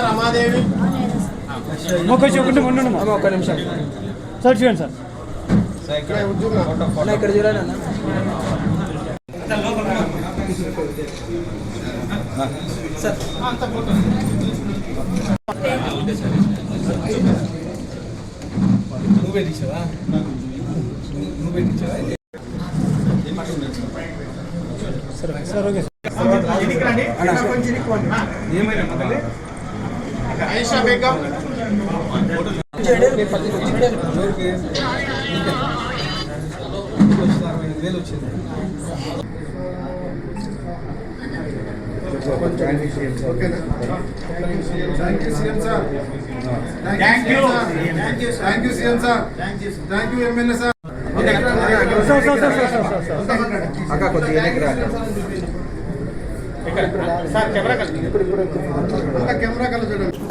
రమాదేవి ఒక ఒకటి ఉండండి ఒక్క నిమిషం సార్ చూడండి సార్ ఇక్కడ చూడండి అన్న సార్ నువ్వే తీసావా? నువ్వే తీసావా? Sir okay Ayesha Begum thank అక్క కొద్దిగా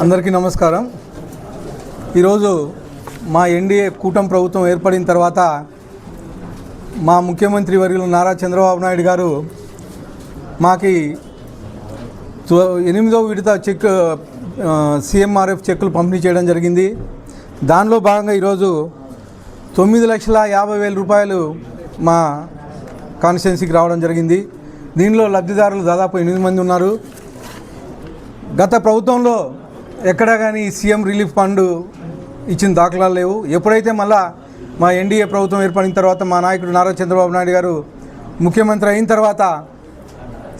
అందరికీ నమస్కారం. ఈరోజు మా ఎన్డీఏ కూటమి ప్రభుత్వం ఏర్పడిన తర్వాత మా ముఖ్యమంత్రి వర్యులు నారా చంద్రబాబు నాయుడు గారు మాకి ఎనిమిదో విడత చెక్ సీఎంఆర్ఎఫ్ చెక్కులు పంపిణీ చేయడం జరిగింది. దానిలో భాగంగా ఈరోజు తొమ్మిది లక్షల యాభై వేల రూపాయలు మా కాన్స్టిట్యున్సీకి రావడం జరిగింది. దీనిలో లబ్ధిదారులు దాదాపు ఎనిమిది మంది ఉన్నారు. గత ప్రభుత్వంలో ఎక్కడా కానీ సీఎం రిలీఫ్ ఫండ్ ఇచ్చిన దాఖలాలు లేవు. ఎప్పుడైతే మళ్ళా మా ఎన్డీఏ ప్రభుత్వం ఏర్పడిన తర్వాత మా నాయకుడు నారా చంద్రబాబు నాయుడు గారు ముఖ్యమంత్రి అయిన తర్వాత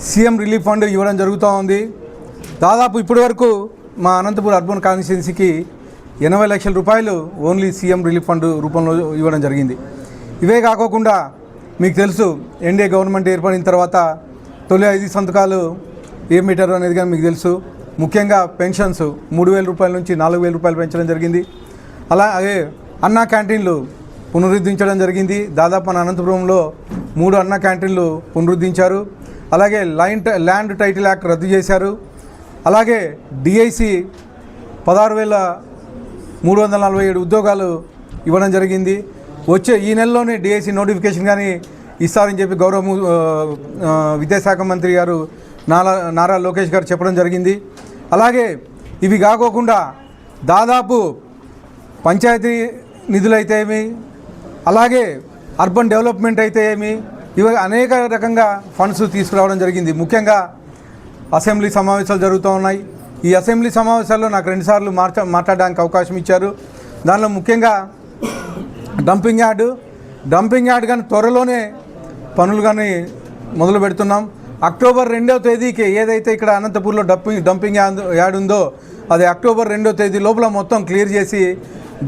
సీఎం రిలీఫ్ ఫండ్ ఇవ్వడం జరుగుతూ ఉంది. దాదాపు ఇప్పటి వరకు మా అనంతపురం అర్బన్ కాన్స్టిట్యున్సీకి ఎనభై లక్షల రూపాయలు ఓన్లీ సీఎం రిలీఫ్ ఫండ్ రూపంలో ఇవ్వడం జరిగింది. ఇవే కాకోకుండా మీకు తెలుసు ఎన్డీఏ గవర్నమెంట్ ఏర్పడిన తర్వాత తొలి ఐదు సంతకాలు ఏం మీటర్ అనేది కానీ మీకు తెలుసు. ముఖ్యంగా పెన్షన్స్ మూడు వేల రూపాయల నుంచి నాలుగు వేల రూపాయలు పెంచడం జరిగింది. అలా అదే అన్నా క్యాంటీన్లు పునరుద్ధరించడం జరిగింది. దాదాపు మన అనంతపురంలో మూడు అన్న క్యాంటీన్లు పునరుద్ధరించారు. అలాగే లైన్ ల్యాండ్ టైటిల్ యాక్ట్ రద్దు చేశారు. అలాగే డిఐసి పదహారు వేల మూడు వందల నలభై ఏడు ఉద్యోగాలు ఇవ్వడం జరిగింది. వచ్చే ఈ నెలలోనే డిఐసి నోటిఫికేషన్ కానీ ఇస్తారని చెప్పి గౌరవ విద్యాశాఖ మంత్రి గారు నారా నారా లోకేష్ గారు చెప్పడం జరిగింది. అలాగే ఇవి కాకోకుండా దాదాపు పంచాయతీ నిధులైతే ఏమి అలాగే అర్బన్ డెవలప్మెంట్ అయితే ఏమి ఇవి అనేక రకంగా ఫండ్స్ తీసుకురావడం జరిగింది. ముఖ్యంగా అసెంబ్లీ సమావేశాలు జరుగుతూ ఉన్నాయి. ఈ అసెంబ్లీ సమావేశాల్లో నాకు రెండుసార్లు మార్చ మాట్లాడడానికి అవకాశం ఇచ్చారు. దానిలో ముఖ్యంగా డంపింగ్ యార్డు. డంపింగ్ యార్డ్ కానీ త్వరలోనే పనులు కానీ మొదలు పెడుతున్నాం. అక్టోబర్ రెండవ తేదీకి ఏదైతే ఇక్కడ అనంతపూర్లో డంపింగ్ డంపింగ్ యార్డ్ ఉందో అది అక్టోబర్ రెండవ తేదీ లోపల మొత్తం క్లియర్ చేసి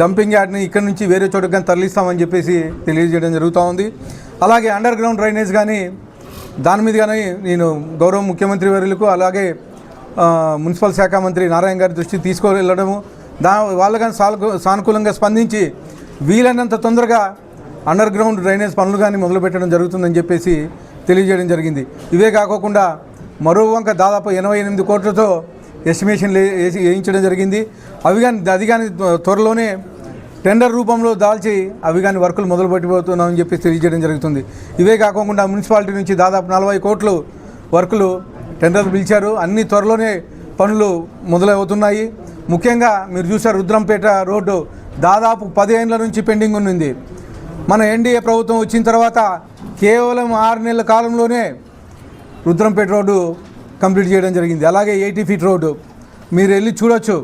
డంపింగ్ యార్డ్ని ఇక్కడ నుంచి వేరే చోటుకు కానీ తరలిస్తామని చెప్పేసి తెలియజేయడం జరుగుతూ ఉంది. అలాగే అండర్ గ్రౌండ్ డ్రైనేజ్ కానీ దాని మీద కానీ నేను గౌరవ ముఖ్యమంత్రి వర్యులకు అలాగే మున్సిపల్ శాఖ మంత్రి నారాయణ గారి దృష్టి తీసుకువెళ్ళడము. దా వాళ్ళు కానీ సానుకూలంగా స్పందించి వీలైనంత తొందరగా అండర్ గ్రౌండ్ డ్రైనేజ్ పనులు కానీ మొదలుపెట్టడం జరుగుతుందని చెప్పేసి తెలియజేయడం జరిగింది. ఇవే కాకోకుండా మరో వంక దాదాపు ఎనభై ఎనిమిది కోట్లతో ఎస్టిమేషన్ వేయించడం జరిగింది. అవి కానీ అది కానీ త్వరలోనే టెండర్ రూపంలో దాల్చి అవి కానీ వర్కులు మొదలు పెట్టిపోతున్నామని చెప్పి తెలియజేయడం జరుగుతుంది. ఇవే కాకుండా మున్సిపాలిటీ నుంచి దాదాపు నలభై కోట్లు వర్కులు టెండర్ పిలిచారు. అన్ని త్వరలోనే పనులు మొదలవుతున్నాయి. ముఖ్యంగా మీరు చూసారు రుద్రంపేట రోడ్డు దాదాపు పదిహేనుల నుంచి పెండింగ్ ఉన్నింది. మన ఎన్డీఏ ప్రభుత్వం వచ్చిన తర్వాత కేవలం ఆరు నెలల కాలంలోనే రుద్రంపేట రోడ్డు కంప్లీట్ చేయడం జరిగింది. అలాగే ఎయిటీ ఫీట్ రోడ్డు. మీరు వెళ్ళి చూడొచ్చు.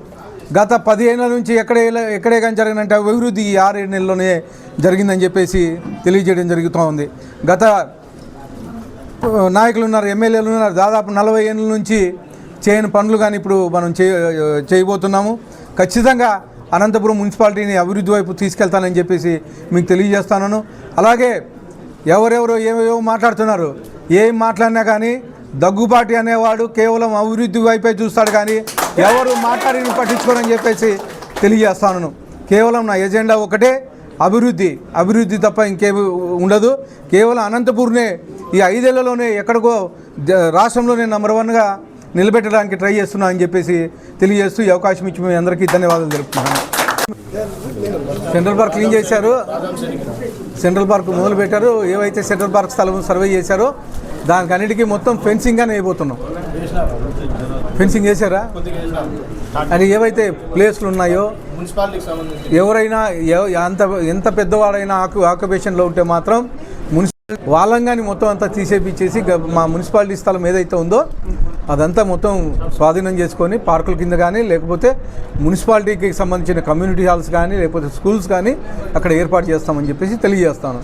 గత పదిహేనుల నుంచి ఎక్కడే ఎక్కడే కానీ జరిగినంటే అభివృద్ధి ఈ ఆరేడు నెలల్లోనే జరిగిందని చెప్పేసి తెలియజేయడం జరుగుతూ ఉంది. గత నాయకులు ఉన్నారు ఎమ్మెల్యేలు ఉన్నారు. దాదాపు నలభై ఏళ్ళ నుంచి చేయని పనులు కానీ ఇప్పుడు మనం చేయబోతున్నాము. ఖచ్చితంగా అనంతపురం మున్సిపాలిటీని అభివృద్ధి వైపు తీసుకెళ్తానని చెప్పేసి మీకు తెలియజేస్తాను. అలాగే ఎవరెవరో ఏవేవో మాట్లాడుతున్నారు. ఏం మాట్లాడినా కానీ దగ్గుబాటి అనేవాడు కేవలం అభివృద్ధి వైపే చూస్తాడు కానీ ఎవరు మాట్లాడిని పట్టించుకోరని చెప్పేసి తెలియజేస్తాను. కేవలం నా ఎజెండా ఒకటే అభివృద్ధి. అభివృద్ధి తప్ప ఇంకే ఉండదు. కేవలం అనంతపూర్నే ఈ ఐదేళ్ళలోనే ఎక్కడికో రాష్ట్రంలోనే నెంబర్ వన్గా నిలబెట్టడానికి ట్రై చేస్తున్నా అని చెప్పేసి తెలియజేస్తూ ఈ అవకాశం ఇచ్చి మేము అందరికీ ధన్యవాదాలు తెలుపుతున్నాను. సెంట్రల్ పార్క్ క్లీన్ చేశారు. సెంట్రల్ పార్క్ మొదలు పెట్టారు ఏవైతే సెంట్రల్ పార్క్ స్థలం సర్వే చేశారో. దానికి అన్నిటికీ మొత్తం ఫెన్సింగ్ గానే వేయబోతున్నాం ఫెన్సింగ్ చేశారా? అది ఏవైతే ప్లేస్లు ఉన్నాయో ఎవరైనా ఎవ- ఎంత ఎంత పెద్దవాడైనా ఆకు ఆక్యుపేషన్లో ఉంటే మాత్రం మున్సిపల్ వాళ్ళంగాని మొత్తం అంతా తీసేపిచ్చేసి మా మున్సిపాలిటీ స్థలం ఏదైతే ఉందో అదంతా మొత్తం స్వాధీనం చేసుకొని పార్కుల కింద కానీ లేకపోతే మున్సిపాలిటీకి సంబంధించిన కమ్యూనిటీ హాల్స్ కానీ లేకపోతే స్కూల్స్ కానీ అక్కడ ఏర్పాటు చేస్తామని చెప్పేసి తెలియజేస్తాను.